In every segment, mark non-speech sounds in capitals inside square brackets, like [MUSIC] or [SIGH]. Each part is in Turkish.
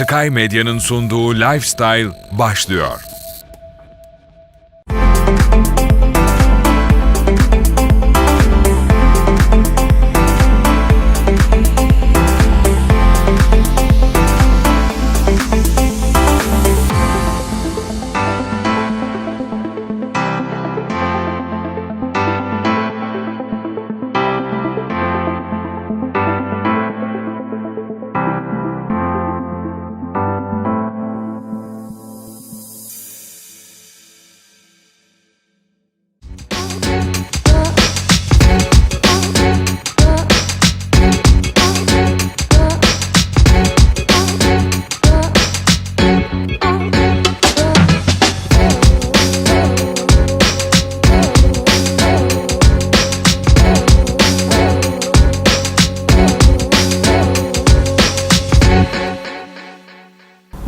Sky Medya'nın sunduğu Lifestyle başlıyor.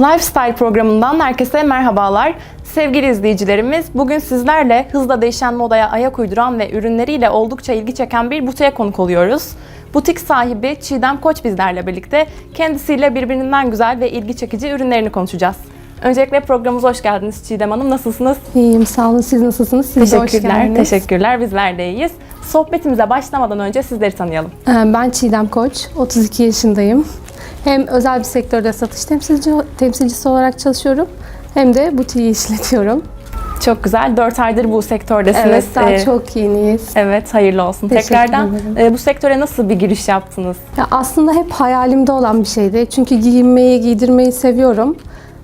Lifestyle programından herkese merhabalar. Sevgili izleyicilerimiz, bugün sizlerle hızla değişen modaya ayak uyduran ve ürünleriyle oldukça ilgi çeken bir butiğe konuk oluyoruz. Butik sahibi Çiğdem Koç bizlerle birlikte kendisiyle birbirinden güzel ve ilgi çekici ürünlerini konuşacağız. Öncelikle programımıza hoş geldiniz Çiğdem Hanım. Nasılsınız? İyiyim, sağ olun. Siz nasılsınız? Siz de hoş Teşekkürler, geldiniz. teşekkürler. Bizler de iyiyiz. Sohbetimize başlamadan önce sizleri tanıyalım. Ee, Ben Çiğdem Koç, 32 yaşındayım. Hem özel bir sektörde satış temsilci, temsilcisi olarak çalışıyorum hem de butiği işletiyorum. Çok güzel. 4 aydır bu sektördesiniz. Evet, daha Ee, çok yeniyiz. Evet, hayırlı olsun. Teşekkür Tekrardan e, bu sektöre nasıl bir giriş yaptınız? Ya aslında hep hayalimde olan bir şeydi. Çünkü giyinmeyi, giydirmeyi seviyorum.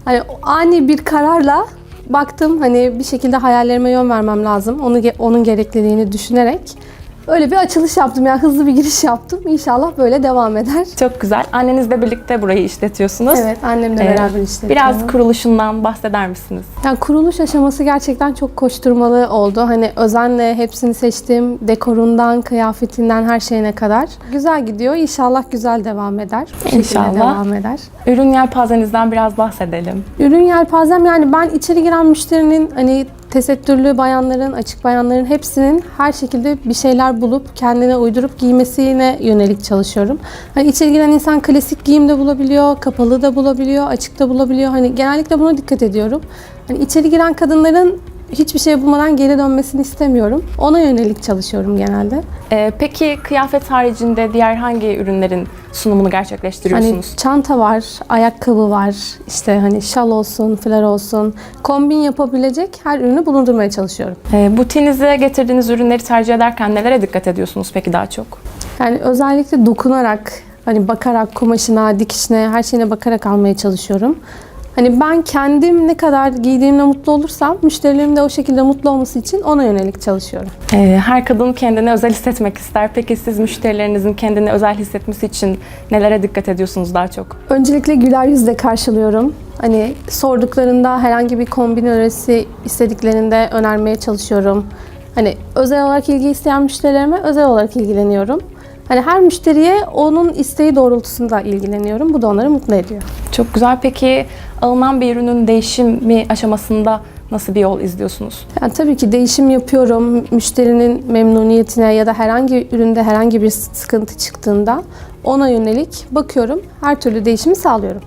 Hani ani bir kararla baktım hani bir şekilde hayallerime yön vermem lazım. Onu onun gerekliliğini düşünerek öyle bir açılış yaptım. Yani hızlı bir giriş yaptım. İnşallah böyle devam eder. Çok güzel. Annenizle birlikte burayı işletiyorsunuz. Evet, annemle Ee, beraber işletiyorum. Biraz kuruluşundan bahseder misiniz? Yani kuruluş aşaması gerçekten çok koşturmalı oldu. Hani özenle hepsini seçtim. Dekorundan, kıyafetinden her şeyine kadar. Güzel gidiyor. İnşallah güzel devam eder. Bu şekilde İnşallah. devam eder. Ürün yelpazenizden biraz bahsedelim. Ürün yelpazem yani ben içeri giren müşterinin hani tesettürlü bayanların, açık bayanların hepsinin her şekilde bir şeyler bulup kendine uydurup giymesine yönelik çalışıyorum. Hani içeri giren insan klasik giyimde bulabiliyor, kapalı da bulabiliyor, açık da bulabiliyor. Hani genellikle buna dikkat ediyorum. Hani içeri giren kadınların hiçbir şey bulmadan geri dönmesini istemiyorum. Ona yönelik çalışıyorum genelde. Ee, peki kıyafet haricinde diğer hangi ürünlerin sunumunu Hani gerçekleştiriyorsunuz? çanta var, ayakkabı var, işte hani şal olsun, flar olsun, kombin yapabilecek her ürünü bulundurmaya çalışıyorum. Ee, butiğinize getirdiğiniz ürünleri tercih ederken nelere dikkat ediyorsunuz peki daha çok? Yani özellikle dokunarak, hani bakarak kumaşına, dikişine, her şeyine bakarak almaya çalışıyorum. Hani ben kendim ne kadar giydiğimle mutlu olursam müşterilerim de o şekilde mutlu olması için ona yönelik çalışıyorum. Ee, her kadın kendini özel hissetmek ister. Peki siz müşterilerinizin kendini özel hissetmesi için nelere dikkat ediyorsunuz daha çok? Öncelikle güler yüzle karşılıyorum. Hani sorduklarında herhangi bir kombin önerisi istediklerinde önermeye çalışıyorum. Hani özel olarak ilgi isteyen müşterilerime özel olarak ilgileniyorum. Hani her müşteriye onun isteği doğrultusunda ilgileniyorum. Bu da onları mutlu ediyor. Çok güzel. Peki alınan bir ürünün değişimi aşamasında nasıl bir yol izliyorsunuz? Yani tabii ki değişim yapıyorum. Müşterinin memnuniyetine ya da herhangi üründe herhangi bir sıkıntı çıktığında ona yönelik bakıyorum. Her türlü değişimi sağlıyorum.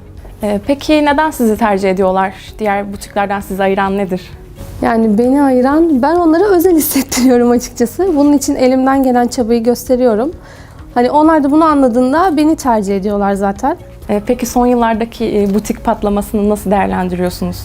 Ee, peki neden sizi tercih ediyorlar? Diğer butiklerden sizi ayıran nedir? Yani beni ayıran, ben onlara özel hissettiriyorum açıkçası. Bunun için elimden gelen çabayı gösteriyorum. Hani onlar da bunu anladığında beni tercih ediyorlar zaten. Ee, peki son yıllardaki e, butik patlamasını nasıl değerlendiriyorsunuz?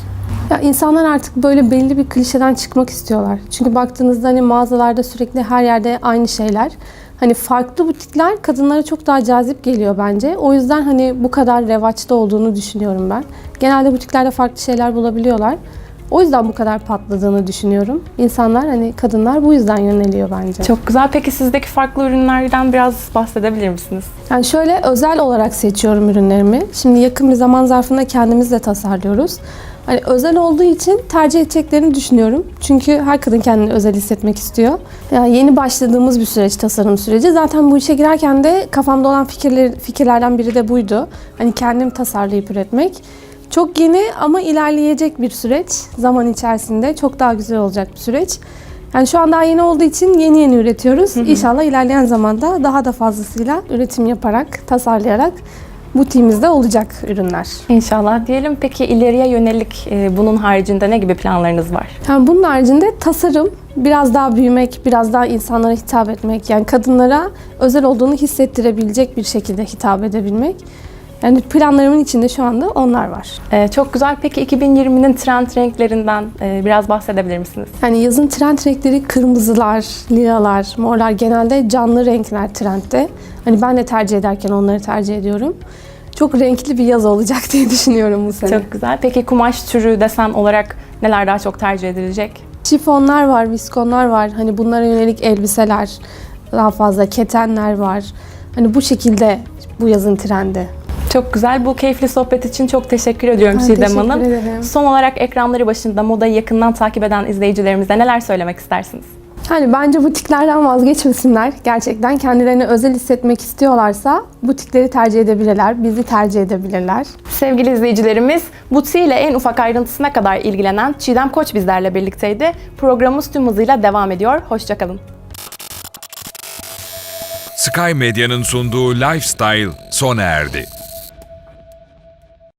Ya insanlar artık böyle belli bir klişeden çıkmak istiyorlar. Çünkü baktığınızda hani mağazalarda sürekli her yerde aynı şeyler. Hani farklı butikler kadınlara çok daha cazip geliyor bence. O yüzden hani bu kadar revaçta olduğunu düşünüyorum ben. Genelde butiklerde farklı şeyler bulabiliyorlar. O yüzden bu kadar patladığını düşünüyorum. İnsanlar hani kadınlar bu yüzden yöneliyor bence. Çok güzel. Peki sizdeki farklı ürünlerden biraz bahsedebilir misiniz? Yani şöyle özel olarak seçiyorum ürünlerimi. Şimdi yakın bir zaman zarfında kendimiz de tasarlıyoruz. Hani özel olduğu için tercih edeceklerini düşünüyorum. Çünkü her kadın kendini özel hissetmek istiyor. Yani yeni başladığımız bir süreç, tasarım süreci. Zaten bu işe girerken de kafamda olan fikirler, fikirlerden biri de buydu. Hani kendim tasarlayıp üretmek. Çok yeni ama ilerleyecek bir süreç. Zaman içerisinde çok daha güzel olacak bir süreç. Yani şu an daha yeni olduğu için yeni yeni üretiyoruz. İnşallah ilerleyen zamanda daha da fazlasıyla üretim yaparak, tasarlayarak butiğimizde olacak ürünler. İnşallah diyelim. Peki ileriye yönelik e, bunun haricinde ne gibi planlarınız var? Yani bunun haricinde tasarım, biraz daha büyümek, biraz daha insanlara hitap etmek, yani kadınlara özel olduğunu hissettirebilecek bir şekilde hitap edebilmek. Yani planlarımın içinde şu anda onlar var. E, çok güzel. Peki 2020'nin trend renklerinden e, biraz bahsedebilir misiniz? Yani yazın trend renkleri kırmızılar, lilalar, morlar genelde canlı renkler trendde. Hani ben de tercih ederken onları tercih ediyorum. Çok renkli bir yaz olacak [LAUGHS] diye düşünüyorum bu sene. Çok güzel. Peki kumaş türü, desen olarak neler daha çok tercih edilecek? Şifonlar var, viskonlar var. Hani bunlara yönelik elbiseler, daha fazla ketenler var. Hani bu şekilde bu yazın trendi. Çok güzel. Bu keyifli sohbet için çok teşekkür ediyorum Ben teşekkür Hanım. ederim. Son olarak ekranları başında modayı yakından takip eden izleyicilerimize neler söylemek istersiniz? Hani bence butiklerden vazgeçmesinler. Gerçekten kendilerini özel hissetmek istiyorlarsa butikleri tercih edebilirler, bizi tercih edebilirler. Sevgili izleyicilerimiz, Butsi ile en ufak ayrıntısına kadar ilgilenen Çiğdem Koç bizlerle birlikteydi. Programımız tüm hızıyla devam ediyor. Hoşçakalın. Sky Medya'nın sunduğu Lifestyle sona erdi.